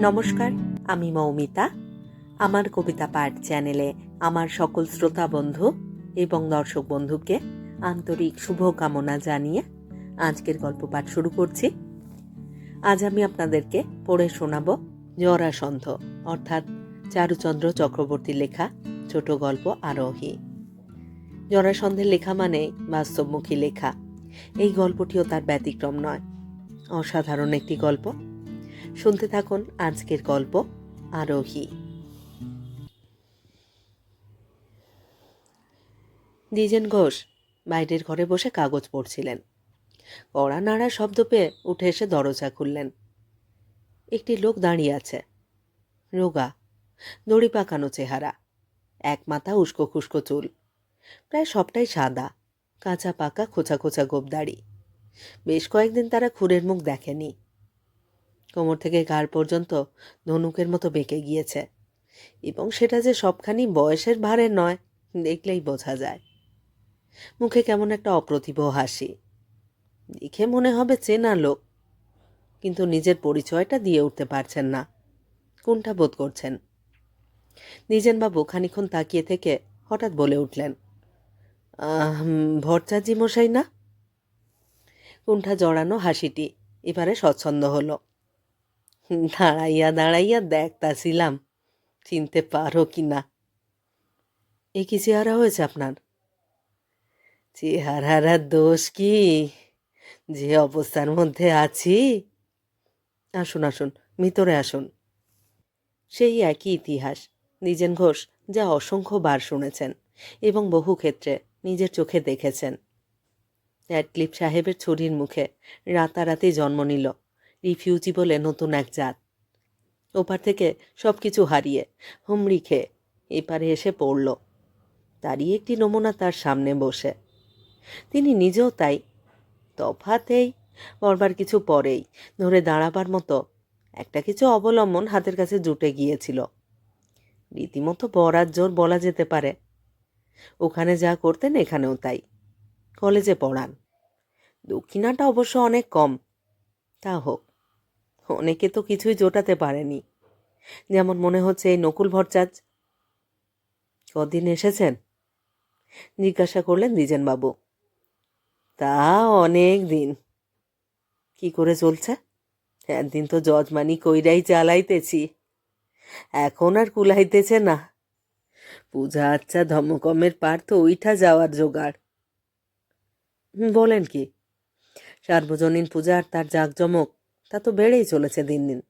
নমস্কার, আমি মৌমিতা। আমার কবিতা পাঠ চ্যানেলে আমার সকল শ্রোতা বন্ধু এবং দর্শক বন্ধুকে আন্তরিক শুভকামনা জানিয়ে আজকের গল্প পাঠ শুরু করছি। আজ আমি আপনাদেরকে পড়ে শোনাব জরাসন্ধ, অর্থাৎ চারুচন্দ্র চক্রবর্তীর লেখা ছোট গল্প আরোহী। জরাসন্ধের লেখা মানে বাস্তবমুখী লেখা। এই গল্পটিও তার ব্যতিক্রম নয়। অসাধারণ একটি গল্প। শুনতে থাকুন আজকের গল্প আরোহী। দ্বিজেন ঘোষ বাইরের ঘরে বসে কাগজ পড়ছিলেন। কড়া নাড়া শব্দ পেয়ে উঠে এসে দরজা খুললেন। একটি লোক দাঁড়িয়ে আছে। রোগা, দড়ি পাকানো চেহারা, এক মাথা উস্কো খুস্কো চুল, প্রায় সবটাই সাদা, কাঁচা পাকা খোঁচা খোঁচা গোবদাড়ি। বেশ কয়েকদিন তারা খুরের মুখ দেখেনি। কোমর থেকে ঘাড় পর্যন্ত ধনুকের মতো বেঁকে গিয়েছে। এবং সেটা যে সবখানি বয়সের ভারে নয়, দেখলেই বোঝা যায়। মুখে কেমন একটা অপ্রতিভ হাসি। দেখে মনে হবে চেনা লোক, কিন্তু নিজের পরিচয়টা দিয়ে উঠতে পারছেন না। কোনটা বোধ করছেন? নিজেনবাবু খানিক্ষণ তাকিয়ে থেকে হঠাৎ বলে উঠলেন ভরচাজি মশাই না? কুণ্ঠা জড়ানো হাসিটি এবারে স্বচ্ছন্দ হলো। দাঁড়াইয়া দাঁড়াইয়া দেখতাছিলাম, চিনতে পারো কি না। এ কি চেহারা হয়েছে আপনার? চেহারার দোষ কি? যে অবস্থার মধ্যে আছি? আসুন আসুন, ভিতরে আসুন। সেই একই ইতিহাস নিজেন ঘোষ যা অসংখ্য বার শুনেছেন এবং বহু ক্ষেত্রে নিজের চোখে দেখেছেন। অ্যাডক্লিপ সাহেবের ছুরির মুখে রাতারাতি জন্ম নিল। রিফিউজি বলে নতুন এক জাত। ওপার থেকে সব কিছু হারিয়ে হুমড়ি খেয়ে এপারে এসে পড়ল। তারই একটি নমুনা তার সামনে বসে। তিনি নিজেও তাই তফাতেই বরবার কিছু পরেই ধরে দাঁড়াবার মতো একটা কিছু অবলম্বন হাতের কাছে জুটে গিয়েছিল। রীতিমতো বরার জোর বলা যেতে পারে। ওখানে যা করতেন এখানেও তাই। কলেজে পড়ান। দক্ষিণাটা অবশ্য অনেক কম। তা হোক। অনেকে তো কিছুই জোটাতে পারেনি। যেমন মনে হচ্ছে এই নকুল ভট্টাচ কদিন এসেছেন? জিজ্ঞাসা করলেন দ্বিজেনবাবু তা অনেক দিন। কি করে চলছে? একদিন তো যজমানি কইরাই চালাইতেছি। এখন আর কুলাইতেছে না। পূজা আচ্ছা ধমকমের পার তো ওইটা যাওয়ার জোগাড়। বলেন কি? সার্বজনীন পূজা আর তার জাঁকজমক। তা তো বেড়েই চলেছে দিন দিন।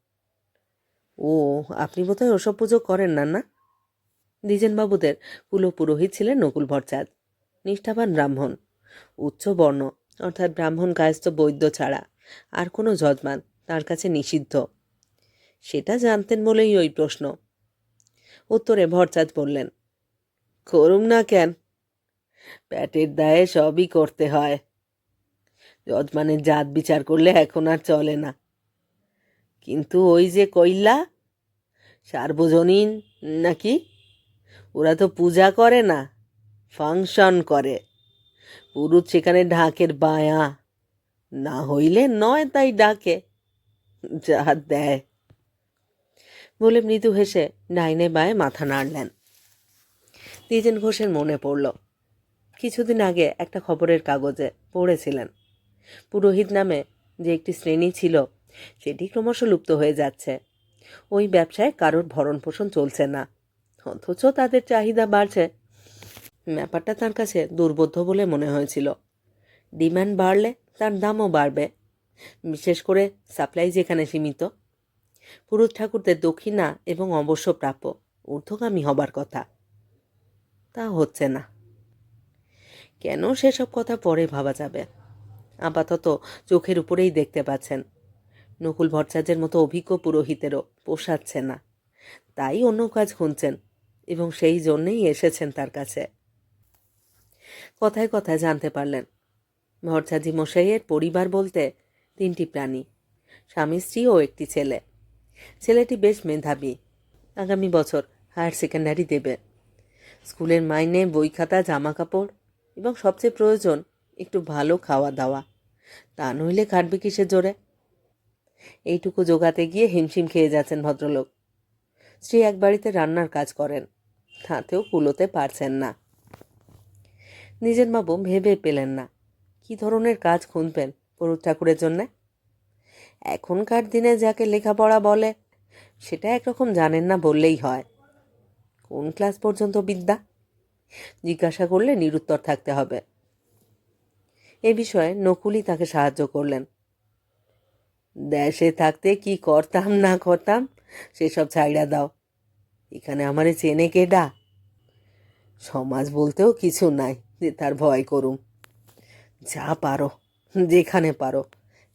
ও, আপনি বোধহয় ওসব পুজো করেন না না? দ্বিজেনবাবুদের কুলো পুরোহিত ছিলেন নকুল ভট্টাচ নিষ্ঠাবান ব্রাহ্মণ, উচ্চ বর্ণ, অর্থাৎ ব্রাহ্মণ কায়স্থ বৈদ্য ছাড়া আর কোনো যজমান তার কাছে নিষিদ্ধ। সেটা জানতেন বলেই ওই প্রশ্ন। উত্তরে ভরচাঁদ বললেন, করুম না কেন? প্যাটের দায়ে সবই করতে হয়। যজমানের জাত বিচার করলে এখন আর চলে না। কিন্তু ওই যে কইল্লা সার্বজনীন নাকি? ওরা তো পূজা করে না, ফাংশন করে। পুরুষ সেখানে ঢাকের বায়া, না হইলে নয় তাই ডাকে, যা দেয়। বলে মৃদু হেসে ডাইনে বায়ে মাথা নাড়লেন। দ্বিজেন ঘোষের মনে পড়ল, কিছুদিন আগে একটা খবরের কাগজে পড়েছিলেন। পুরোহিত নামে যে একটি শ্রেণি ছিল সেটি ক্রমশ লুপ্ত হয়ে যাচ্ছে। ওই ব্যবসায় কারোর ভরণ পোষণ চলছে না। অথচ তাদের চাহিদা বাড়ছে। ব্যাপারটা তার কাছে দুর্বোধ্য বলে মনে হয়েছিল। ডিম্যান্ড বাড়লে তার দামও বাড়বে। বিশেষ করে সাপ্লাই যেখানে সীমিত। পুরুষ ঠাকুরদের দক্ষিণা এবং অবশ্য প্রাপ্য ঊর্ধ্বগামী হবার কথা। তা হচ্ছে না। কেন সেসব কথা পরে ভাবা যাবে? আপাতত চোখের উপরেই দেখতে পাচ্ছেন। নকুল ভট্টাচার্যের মতো অভিজ্ঞ পুরোহিতেরও পোষাচ্ছে না। তাই অন্য কাজ খুঁজছেন এবং সেই জন্যেই এসেছেন তার কাছে। কথায় কথায় জানতে পারলেন ভরছাজি মশাইয়ের পরিবার বলতে তিনটি প্রাণী, স্বামী, স্ত্রী ও একটি ছেলে। ছেলেটি বেশ মেধাবী। আগামী বছর হায়ার সেকেন্ডারি দেবে। স্কুলের মাইনে বই খাতা জামা কাপড় এবং সবচেয়ে প্রয়োজন একটু ভালো খাওয়া দাওয়া। তা নইলে কাটবে কিসের জোরে? এইটুকু জোগাতে গিয়ে হিমশিম খেয়ে যাচ্ছেন ভদ্রলোক। স্ত্রী এক বাড়িতে রান্নার কাজ করেন, তাতেও কুলোতে পারছেন না। নিজের বাবু ভেবে পেলেন না, কি ধরনের কাজ খুঁজবেন পুরুষ ঠাকুরের জন্যে? এখনকার দিনে যাকে লেখাপড়া বলে, সেটা একরকম জানেন না বললেই হয়। কোন ক্লাস পর্যন্ত বিদ্যা? জিজ্ঞাসা করলে নিরুত্তর থাকতে হবে। এ বিষয়ে নকুলই তাকে সাহায্য করলেন। দেশে থাকতে কি করতাম, না করতাম, সেসব ছাইড়া দাও। এখানে আমারে চেনে কেডা সমাজ বলতেও কিছু নাই, যে তার ভয় করুম। যা পারো, যেখানে পারো,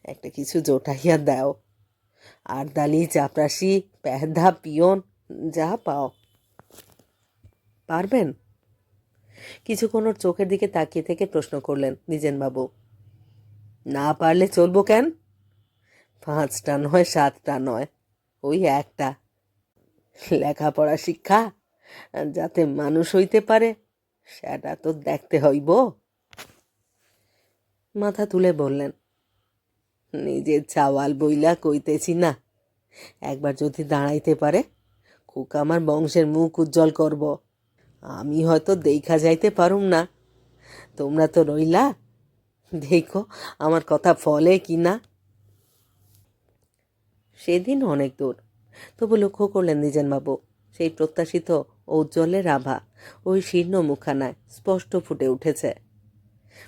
একটা কিছু জোটাইয়া দাও। আর দালি চাপরাশি প্যাদা পিয়ন, যা পাও। পারবেন? কিছুক্ষণ ওর চোখের দিকে তাকিয়ে থেকে প্রশ্ন করলেন নিজেন বাবু না পারলে চলবো কেন? পাঁচটা নয়, সাতটা নয়, ওই একটা। লেখাপড়া শিক্ষা, যাতে মানুষ হইতে পারে, সেটা তো দেখতে হইব। মাথা তুলে বললেন, নিজের চাওয়াল বইলা কইতেছি না। একবার যদি দাঁড়াইতে পারে, খুক আমার বংশের মুখ উজ্জ্বল করব। আমি হয়তো দেখা যাইতে পারুম না। তোমরা তো রইলা, দেখো আমার কথা ফলে কি না সেদিন অনেক দূর। তবু লক্ষ্য করলেন বাবু সেই প্রত্যাশিত ঔজ্জ্বলের আভা ওই শীর্ণ মুখানায় স্পষ্ট ফুটে উঠেছে।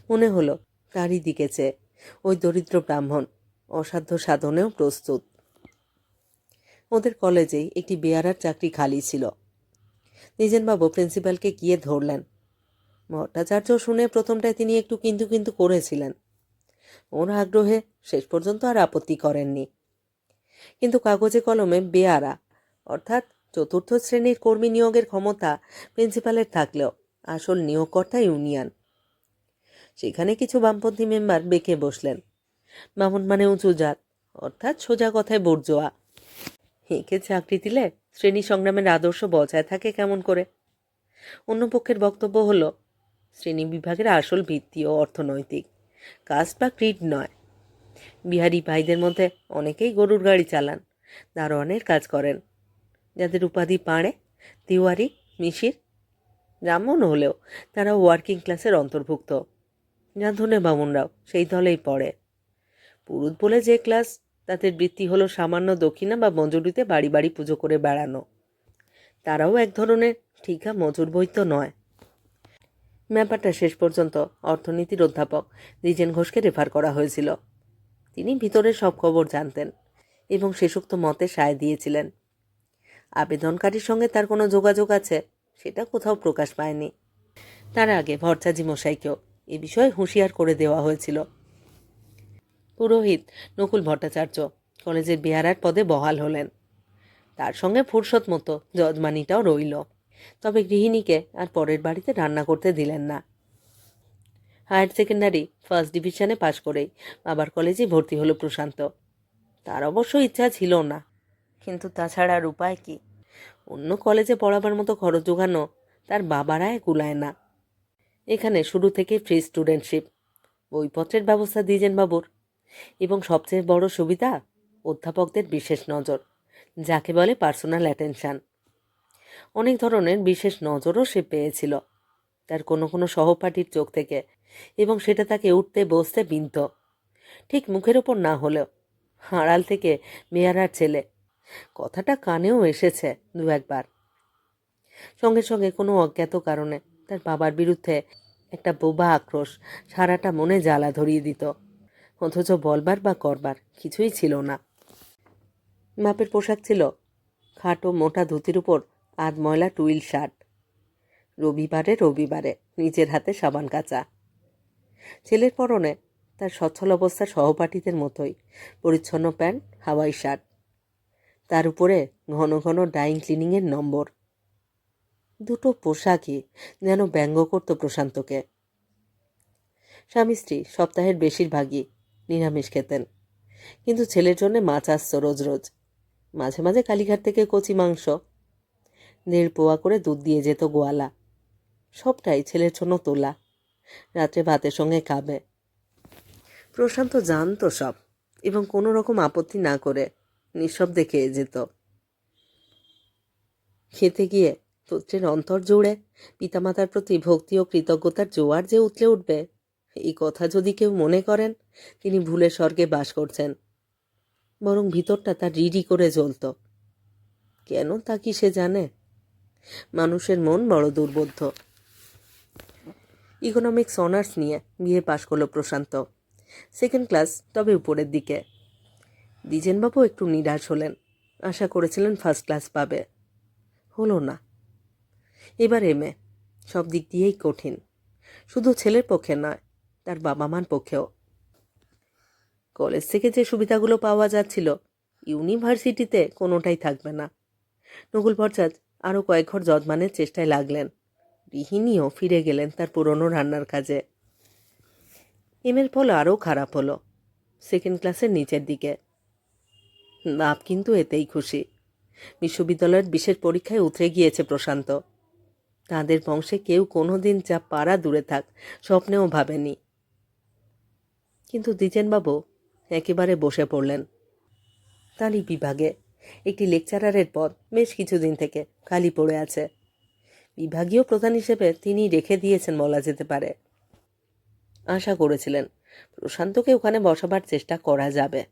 মনে হলো তারই দিকে চেয়ে ওই দরিদ্র ব্রাহ্মণ অসাধ্য সাধনেও প্রস্তুত। ওদের কলেজেই একটি বেয়ারার চাকরি খালি ছিল। নিজেনবাবু প্রিন্সিপালকে গিয়ে ধরলেন। ভট্টাচার্য শুনে প্রথমটায় তিনি একটু কিন্তু কিন্তু করেছিলেন। ওর আগ্রহে শেষ পর্যন্ত আর আপত্তি করেননি। কিন্তু কাগজে কলমে বেয়ারা, অর্থাৎ চতুর্থ শ্রেণির কর্মী নিয়োগের ক্ষমতা প্রিন্সিপালের থাকলেও আসল নিয়োগকর্তা ইউনিয়ন। সেখানে কিছু বামপন্থী মেম্বার বেঁকে বসলেন। বামন মানে উঁচু জাত, অর্থাৎ সোজা কথায় বর্জোয়া। একে চাকরি দিলে শ্রেণি সংগ্রামের আদর্শ বজায় থাকে কেমন করে? অন্য পক্ষের বক্তব্য হলো, শ্রেণি বিভাগের আসল ভিত্তি ও অর্থনৈতিক কাস্ট বা ক্রিড নয়। বিহারি ভাইদের মধ্যে অনেকেই গরুর গাড়ি চালান, দারোয়ানের কাজ করেন। যাদের উপাধি পাড়ে, তিওয়ারি, মিশির, ব্রাহ্মণ হলেও তারা ওয়ার্কিং ক্লাসের অন্তর্ভুক্ত। রাঁধুনে বামুনরাও সেই দলেই পড়ে। পুরুত বলে যে ক্লাস, তাদের বৃত্তি হলো সামান্য দক্ষিণা বা মজুরিতে বাড়ি বাড়ি পুজো করে বেড়ানো। তারাও এক ধরনের ঠিকা মজুর বই তো নয়। ব্যাপারটা শেষ পর্যন্ত অর্থনীতির অধ্যাপক দ্বিজেন ঘোষকে রেফার করা হয়েছিল। তিনি ভিতরের সব খবর জানতেন এবং শেষোক্ত মতে সায় দিয়েছিলেন। আবেদনকারীর সঙ্গে তার কোনো যোগাযোগ আছে? সেটা কোথাও প্রকাশ পায়নি। তার আগে ভরচাজি মশাইকেও এ বিষয়ে হুঁশিয়ার করে দেওয়া হয়েছিল। পুরোহিত নকুল ভট্টাচার্য কলেজের বেহারার পদে বহাল হলেন। তার সঙ্গে ফুরসত মতো যজমানিটাও রইল। তবে গৃহিণীকে আর পরের বাড়িতে রান্না করতে দিলেন না। হায়ার সেকেন্ডারি ফার্স্ট ডিভিশনে পাশ করেই। বাবার কলেজে ভর্তি হলো প্রশান্ত। তার অবশ্য ইচ্ছা ছিল না। কিন্তু তাছাড়া আর উপায় কি? অন্য কলেজে পড়াবার মতো খরচ জোগানো তার বাবারায় কুলায় না। এখানে শুরু থেকে ফ্রি স্টুডেন্টশিপ। বইপত্রের ব্যবস্থা দিয়েছেন বাবুর। এবং সবচেয়ে বড় সুবিধা অধ্যাপকদের বিশেষ নজর, যাকে বলে পার্সোনাল অ্যাটেনশান অনেক ধরনের বিশেষ নজরও সে পেয়েছিল। তার কোনো কোনো সহপাঠীর চোখ থেকে এবং সেটা তাকে উঠতে বসতে বিনত। ঠিক মুখের ওপর না হলেও আড়াল থেকে মেয়ারার ছেলে। কথাটা কানেও এসেছে দু একবার। সঙ্গে সঙ্গে কোনো অজ্ঞাত কারণে তার বাবার বিরুদ্ধে একটা বোবা আক্রোশ সারাটা মনে জ্বালা ধরিয়ে দিত। অথচ বলবার বা করবার কিছুই ছিল না। মাপের পোশাক ছিল খাটো মোটা ধুতির উপর আধ ময়লা টুইল শার্ট। রবিবারে রবিবারে নিজের হাতে সাবান কাচা। ছেলের পরনে তার সচ্ছল অবস্থার সহপাঠীদের মতোই, পরিচ্ছন্ন প্যান্ট, হাওয়াই শার্ট। তার উপরে ঘন ঘন ডাইং ক্লিনিংয়ের নম্বর। দুটো পোশাকই যেন ব্যঙ্গ করত প্রশান্তকে। স্বামী স্ত্রী সপ্তাহের বেশিরভাগই নিরামিষ খেতেন। কিন্তু ছেলের জন্য মাছ আসত রোজ রোজ। মাঝে মাঝে কালীঘাট থেকে কচি মাংস। দেড় পোয়া করে দুধ দিয়ে যেত গোয়ালা। সবটাই ছেলের জন্য তোলা। রাত্রে ভাতের সঙ্গে খাবে। প্রশান্ত জানতো সব এবং কোনো রকম আপত্তি না করে নিঃশব্দে খেয়ে যেত। খেতে গিয়ে পুত্রের অন্তর জুড়ে পিতামাতার প্রতি ভক্তি ও কৃতজ্ঞতার জোয়ার যে উতলে উঠবে, এই কথা যদি কেউ মনে করেন, তিনি ভুলে স্বর্গে বাস করছেন। বরং ভিতরটা তার রিডি করে জ্বলত। কেন তা কি সে জানে? মানুষের মন বড় দুর্বোধ্য। ইকোনমিক্স অনার্স নিয়ে বিয়ে পাশ করল প্রশান্ত। সেকেন্ড ক্লাস তবে উপরের দিকে। দ্বিজেনবাবু একটু নিরাশ হলেন। আশা করেছিলেন ফার্স্ট ক্লাস পাবে। হলো না। এবার এমএ সব দিক দিয়েই কঠিন। শুধু ছেলের পক্ষে নয়, তার বাবা মার পক্ষেও। কলেজ থেকে যে সুবিধাগুলো পাওয়া যাচ্ছিল, ইউনিভার্সিটিতে কোনোটাই থাকবে না। নকুল ভট্টাচ আরও কয়েক ঘর যজমানের চেষ্টায় লাগলেন। গৃহিণীও ফিরে গেলেন তার পুরনো রান্নার কাজে। এমের ফল আরও খারাপ হলো সেকেন্ড ক্লাসের নিচের দিকে। বাপ কিন্তু এতেই খুশি। বিশ্ববিদ্যালয়ের বিশেষ পরীক্ষায় উতরে গিয়েছে প্রশান্ত। তাদের বংশে কেউ কোনো দিন যা পাড়া দূরে থাক, স্বপ্নেও ভাবেনি। কিন্তু দ্বিজেনবাবু একেবারে বসে পড়লেন। তারই বিভাগে একটি লেকচারারের পদ বেশ কিছুদিন থেকে খালি পড়ে আছে। বিভাগীয় প্রধান হিসেবে তিনি রেখে দিয়েছেন বলা যেতে পারে। আশা করেছিলেন, প্রশান্তকে ওখানে বসাবার চেষ্টা করা যাবে।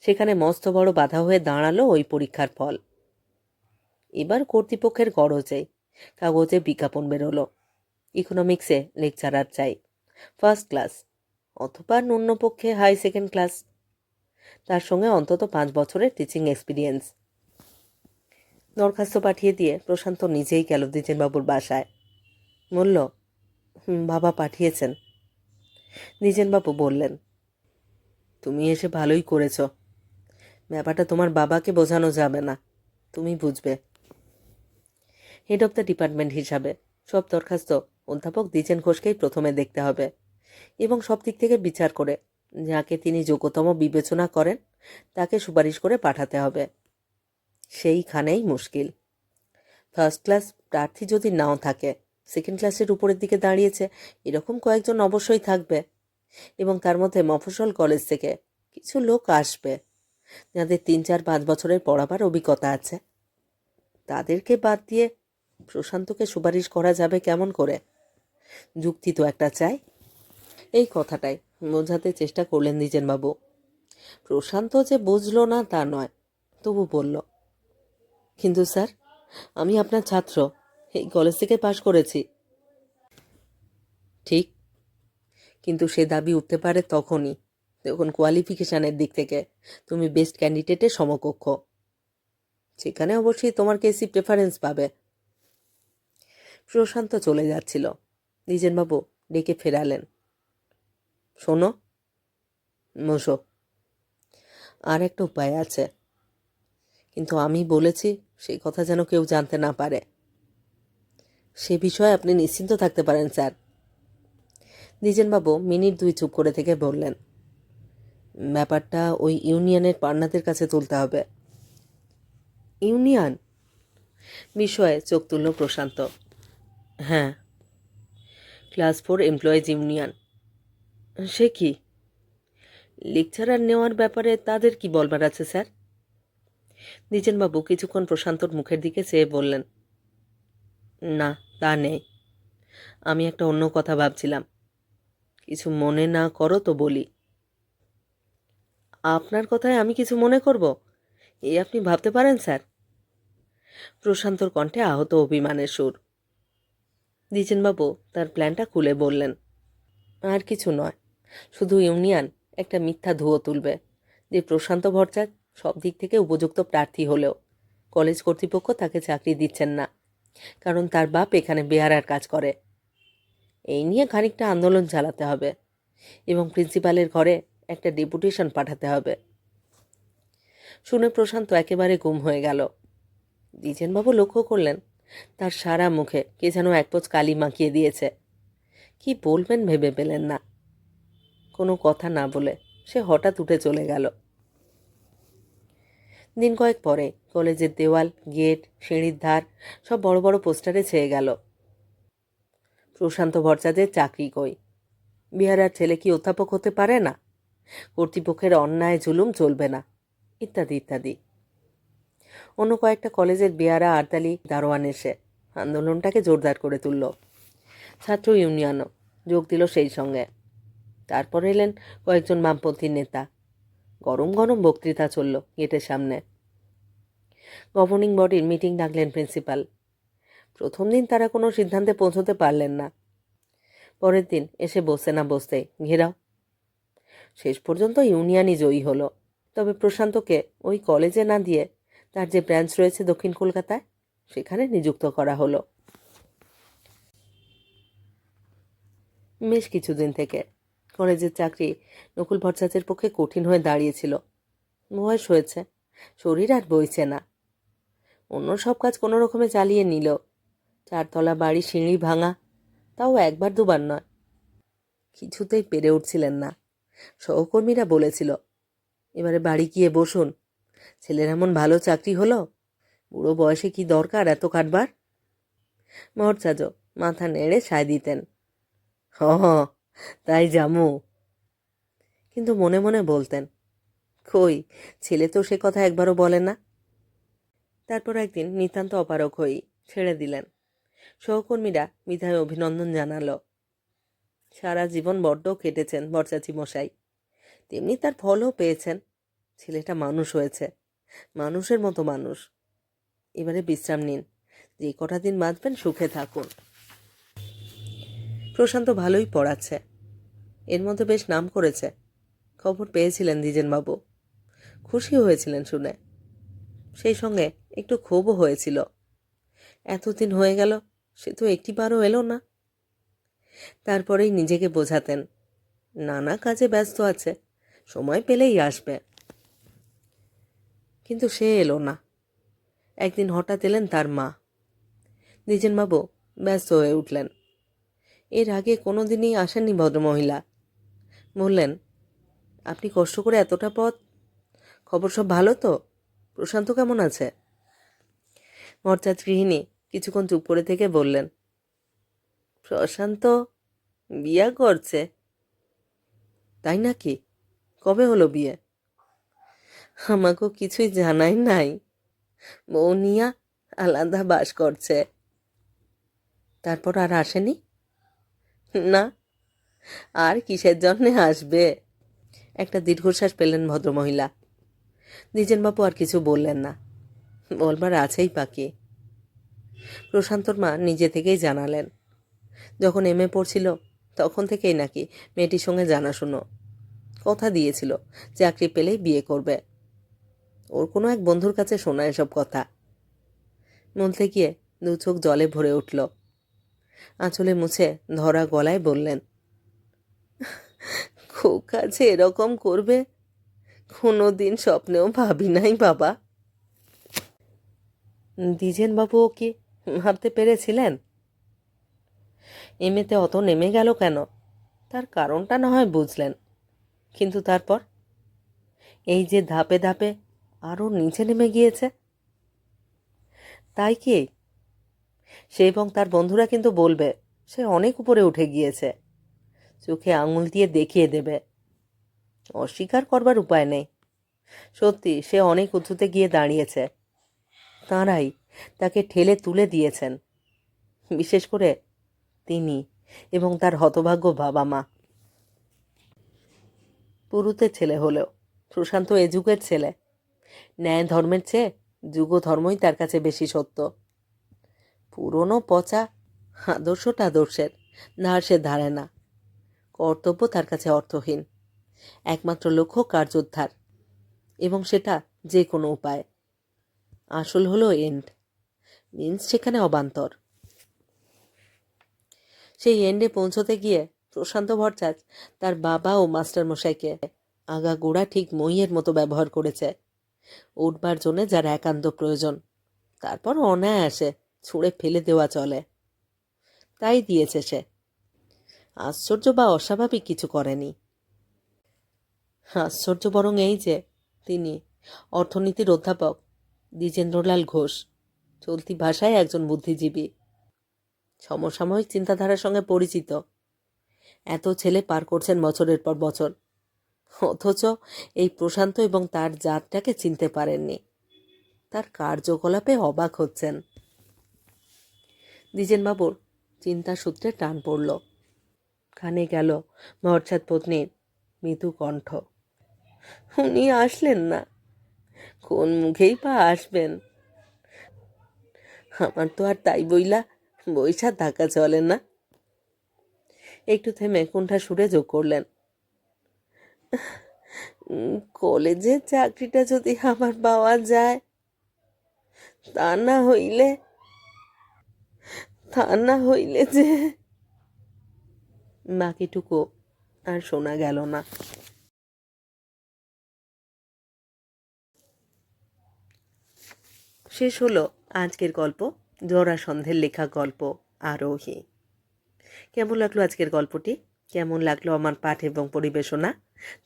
সেখানে মস্ত বড় বাধা হয়ে দাঁড়াল ওই পরীক্ষার ফল। এবার কর্তৃপক্ষের গরজে, কাগজে বিজ্ঞাপন বেরোলো। ইকোনমিক্সে লেকচারার চাই। ফার্স্ট ক্লাস, অথবা ন্যূনপক্ষে হাই সেকেন্ড ক্লাস। তার সঙ্গে অন্তত পাঁচ বছরের টিচিং এক্সপিরিয়েন্স। দরখাস্ত পাঠিয়ে দিয়ে প্রশান্ত নিজেই গেল দ্বিজেনবাবুর বাসায়। বলল "হুম, বাবা পাঠিয়েছেন। দ্বিজেনবাবু বললেন তুমি এসে ভালোই করেছ। ব্যাপারটা তোমার বাবাকে বোঝানো যাবে না তুমি বুঝবে। হেড অফ দ্য ডিপার্টমেন্ট হিসাবে সব দরখাস্ত অধ্যাপক দ্বিজেন ঘোষকেই প্রথমে দেখতে হবে এবং সব দিক থেকে বিচার করে যাকে তিনি যোগ্যতম বিবেচনা করেন তাকে সুপারিশ করে পাঠাতে হবে। সেইখানেই মুশকিল। ফার্স্ট ক্লাস প্রার্থী যদি নাও থাকে সেকেন্ড ক্লাসের উপরের দিকে দাঁড়িয়েছে, এরকম কয়েকজন অবশ্যই থাকবে। এবং তার মধ্যে মফস্বল কলেজ থেকে কিছু লোক আসবে, যাদের তিন চার পাঁচ বছরের পড়াবার অভিজ্ঞতা আছে। তাদেরকে বাদ দিয়ে প্রশান্তকে সুপারিশ করা যাবে কেমন করে? যুক্তি তো একটা চাই। এই কথাটাই বোঝাতে চেষ্টা করলেন দ্বিজেনবাবু। প্রশান্ত যে বুঝলো না তা নয়, তবু বলল কিন্তু স্যার, আমি আপনার ছাত্র। এই কলেজ থেকে পাশ করেছি। ঠিক। কিন্তু সে দাবি উঠতে পারে তখনই। যখন কোয়ালিফিকেশানের দিক থেকে। তুমি বেস্ট ক্যান্ডিডেটের সমকক্ষ। সেখানে অবশ্যই তোমার কেসি প্রেফারেন্স পাবে। প্রশান্ত চলে যাচ্ছিল। দ্বিজেনবাবু ডেকে ফেরালেন। শোনো, বসো। আর একটা উপায় আছে। কিন্তু আমি বলেছি, সেই কথা যেন কেউ জানতে না পারে। সে বিষয়ে আপনি নিশ্চিন্ত থাকতে পারেন, স্যার। দ্বিজেনবাবু মিনিট দুই চুপ করে থেকে বললেন, ব্যাপারটা ওই ইউনিয়নের পান্নাদের কাছে তুলতে হবে। ইউনিয়ন? বিষয়ে চোখ তুলল প্রশান্ত। হ্যাঁ। Class four employees union. সে কি? লেকচারার নেওয়ার ব্যাপারে তাদের কি বলবার আছে, স্যার? দ্বিজেনবাবু কিছুক্ষণ প্রশান্তর মুখের দিকে চেয়ে বললেন, না, তা নেই। আমি একটা অন্য কথা ভাবছিলাম। কিছু মনে না করো তো বলি। আপনার কথায় আমি কিছু মনে করব? এই আপনি ভাবতে পারেন, স্যার? প্রশান্তর কণ্ঠে আহত অভিমানের সুর। দ্বিজেনবাবু তার প্ল্যানটা খুলে বললেন, আর কিছু নয়। শুধু ইউনিয়ন, একটা মিথ্যা ধুয়ো তুলবে। যে প্রশান্ত ভট্টাচ সব দিক থেকে উপযুক্ত প্রার্থী হলেও। কলেজ কর্তৃপক্ষ তাকে চাকরি দিচ্ছেন না, কারণ তার বাপ এখানে বেহারার কাজ করে। এই নিয়ে খানিকটা আন্দোলন চালাতে হবে এবং প্রিন্সিপালের ঘরে একটা ডেপুটেশন পাঠাতে হবে। শুনে প্রশান্ত একেবারে গুম হয়ে গেল। দ্বিজেনবাবু লক্ষ্য করলেন, তার সারা মুখে কে যেন একপোচ কালি মাখিয়ে দিয়েছে। কি বলবেন ভেবে পেলেন না। কোনো কথা না বলে সে হঠাৎ উঠে চলে গেল। দিন কয়েক পরে কলেজের দেওয়াল, গেট, সিঁড়ির ধার সব বড় বড় পোস্টারে ছেয়ে গেল। প্রশান্ত ভরচাদের চাকরি কই? বিহারার ছেলে কি অধ্যাপক হতে পারে না? কর্তৃপক্ষের অন্যায় জুলুম চলবে না। ইত্যাদি ইত্যাদি। অন্য কয়েকটা কলেজের বেয়ারা আরতালি দারোয়ান এসে আন্দোলনটাকে জোরদার করে তুলল। ছাত্র ইউনিয়নও যোগ দিল সেই সঙ্গে। তারপর এলেন কয়েকজন বামপন্থী নেতা। গরম গরম বক্তৃতা চলল গেটের সামনে। গভর্নিং বডির মিটিং ডাকলেন প্রিন্সিপাল। প্রথম দিন তারা কোনো সিদ্ধান্তে পৌঁছতে পারলেন না। পরের দিন এসে বসতে না বসতে, ঘেরাও। শেষ পর্যন্ত ইউনিয়নই জয়ী হলো। তবে প্রশান্তকে ওই কলেজে না দিয়ে তার যে ব্রাঞ্চ রয়েছে দক্ষিণ কলকাতায়, সেখানে নিযুক্ত করা হলো। বেশ কিছুদিন থেকে কলেজের চাকরি নকুল ভট্টাচার্যের পক্ষে কঠিন হয়ে দাঁড়িয়েছিল। বয়স হয়েছে শরীর আর বইছে না। অন্য সব কাজ কোনো রকমে চালিয়ে নিল। চারতলা বাড়ি সিঁড়ি ভাঙা তাও একবার দুবার নয়। কিছুতেই পেরে উঠছিলেন না। সহকর্মীরা বলেছিল এবারে বাড়ি গিয়ে বসুন। ছেলের এমন ভালো চাকরি হলো? বুড়ো বয়সে কি দরকার এত কাটবার? মহরচাজ মাথা নেড়ে সায় দিতেন হ হ, তাই জামু। কিন্তু মনে মনে বলতেন, কই, ছেলে তো সে কথা একবারও বলে না? তারপর একদিন নিতান্ত অপারক হই ছেড়ে দিলেন। সহকর্মীরা বিধায় অভিনন্দন জানালো। সারা জীবন বড্ড কেটেছেন বরচাচি মশাই। তেমনি তার ফলও পেয়েছেন। ছেলেটা মানুষ হয়েছে, মানুষের মতো মানুষ। এবারে বিশ্রাম নিন, যে কটা দিন বাঁচবেন সুখে থাকুন। প্রশান্ত ভালোই পড়াচ্ছে। এর মধ্যে বেশ নাম করেছে। খবর পেয়েছিলেন দ্বিজেনবাবু খুশি হয়েছিলেন শুনে। সেই সঙ্গে একটু ক্ষোভও হয়েছিল। এতদিন হয়ে গেল, সে তো একটিবারও এলো না। তারপরেই নিজেকে বোঝাতেন। নানা কাজে ব্যস্ত আছে, সময় পেলেই আসবে। কিন্তু সে এলো না। একদিন হঠাৎ এলেন তার মা। দ্বিজেনবাবু ব্যস্ত হয়ে উঠলেন। এর আগে কোনো দিনই আসেননি ভদ্রমহিলা। বললেন, আপনি কষ্ট করে এতটা পথ? খবর সব ভালো তো? প্রশান্ত কেমন আছে? মর্চাত গৃহিণী কিছুক্ষণ চুপ করে থেকে বললেন, প্রশান্ত, বিয়া করছে। তাই নাকি? কবে হলো বিয়ে? আমাকেও কিছুই জানাই নাই। বউ নিয়া আলাদা বাস করছে। তারপর আর আসেনি? না আর কিসের জন্যে আসবে একটা দীর্ঘশ্বাস পেলেন ভদ্রমহিলা। দ্বিজেনবাবু আর কিছু বললেন না। বলবার আছেই পাকি প্রশান্তর মা নিজে থেকেই জানালেন। যখন এম এ পড়ছিল, তখন থেকেই নাকি মেয়েটির সঙ্গে জানাশুনো। কথা দিয়েছিল, চাকরি পেলেই বিয়ে করবে। ওর কোনো এক বন্ধুর কাছে শোনা এসব কথা। বলতে গিয়ে দু চোখ জলে ভরে উঠল। আঁচলে মুছে ধরা গলায় বললেন খোকা যে এরকম করবে? কোনো দিন স্বপ্নেও ভাবি নাই বাবা। দ্বিজেন বাবুও কি ভাবতে পেরেছিলেন? এমনিতে অত নেমে গেল কেন? তার কারণটা না হয় বুঝলেন। কিন্তু তারপর? এই যে ধাপে ধাপে আরও নিচে নেমে গিয়েছে। তাই কি? সে এবং তার বন্ধুরা কিন্তু বলবে, সে অনেক উপরে উঠে গিয়েছে। চোখে আঙুল দিয়ে দেখিয়ে দেবে। অস্বীকার করবার উপায় নেই। সত্যি, সে অনেক উঁচুতে গিয়ে দাঁড়িয়েছে। তাঁরাই তাকে ঠেলে তুলে দিয়েছেন। বিশেষ করে তিনি এবং তার হতভাগ্য বাবা মা। পুরুতে ছেলে হলেও, সুশান্ত এ যুগের ছেলে। ন্যায় ধর্মের চেয়ে যুগ ধর্মই তার কাছে বেশি সত্য। পুরনো পচা আদর্শটা আদর্শের ধার সে ধারে না। কর্তব্য তার কাছে অর্থহীন। একমাত্র লক্ষ্য কার্যোদ্ধার এবং সেটা যে কোনো উপায়। আসল হলো এন্ড মিন্স সেখানে অবান্তর। সেই এন্ডে পৌঁছতে গিয়ে প্রশান্ত ভট্টাচ তার বাবা ও মাস্টার মশাইকে আগা গোড়া ঠিক মইয়ের মতো ব্যবহার করেছে। উঠবার জন্য যার একান্ত প্রয়োজন। তারপর অনায়াসে ছুঁড়ে ফেলে দেওয়া চলে। তাই দিয়েছে সে। আশ্চর্য বা অস্বাভাবিক কিছু করেনি। আশ্চর্য বরং এই যে, তিনি অর্থনীতির অধ্যাপক দ্বিজেন্দ্রলাল ঘোষ, চলতি ভাষায় একজন বুদ্ধিজীবী, সমসাময়িক চিন্তাধারার সঙ্গে পরিচিত। এত ছেলে পার করছেন বছরের পর বছর। অথচ এই প্রশান্ত এবং তার জাতটাকে চিনতে পারেননি। তার কার্যকলাপে অবাক হচ্ছেন। দ্বিজেনবাবুর চিন্তা সূত্রে টান পড়ল। কানে গেল ভরছাদ পত্নীর মৃদু কণ্ঠ। উনি আসলেন না। কোন মুখেই পা আসবেন? আমার তো আর তাই বইলা বৈশা থাকা চলে না। একটু থেমে কোনটা সুরে যোগ করলেন। কলেজের চাকরিটা যদি আমার পাওয়া যায়, তা না হইলে, তা না হইলে যে বাকিটুকু আর শোনা গেল না। শেষ হলো আজকের গল্প, জরাসন্ধের লেখা গল্প, আরোহী। কেমন লাগল আজকের গল্পটি? কেমন লাগল আমার পাঠ এবং পরিবেশনা?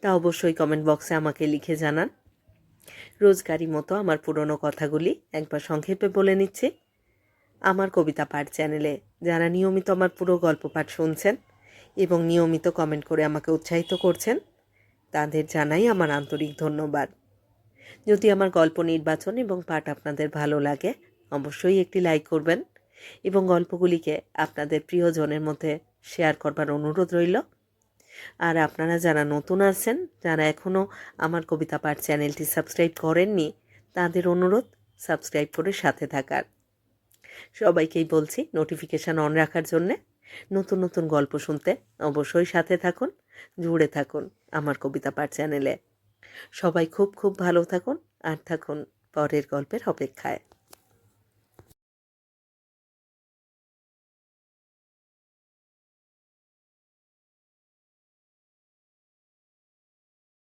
তা অবশ্যই কমেন্ট বক্সে আমাকে লিখে জানান। রোজগারি মতো আমার পুরনো কথাগুলি একবার সংক্ষেপে বলে নিচ্ছি। আমার কবিতা পাঠ চ্যানেলে যারা নিয়মিত আমার পুরো গল্প পাঠ শুনছেন এবং নিয়মিত কমেন্ট করে আমাকে উৎসাহিত করছেন। তাদের জানাই আমার আন্তরিক ধন্যবাদ। যদি আমার গল্প নির্বাচন এবং পাঠ আপনাদের ভালো লাগে, অবশ্যই একটি লাইক করবেন এবং গল্পগুলিকে আপনাদের প্রিয়জনের মধ্যে শেয়ার করবার অনুরোধ রইল। আর আপনারা যারা নতুন আছেন, যারা এখনও আমার কবিতা পাঠ চ্যানেলটি সাবস্ক্রাইব করেননি, তাদের অনুরোধ সাবস্ক্রাইব করে সাথে থাকার। সবাইকেই বলছি নোটিফিকেশান অন রাখার জন্যে নতুন নতুন গল্প শুনতে অবশ্যই সাথে থাকুন, জুড়ে থাকুন আমার কবিতা পাঠ চ্যানেলে। সবাই খুব খুব ভালো থাকুন, আর থাকুন পরের গল্পের অপেক্ষায়।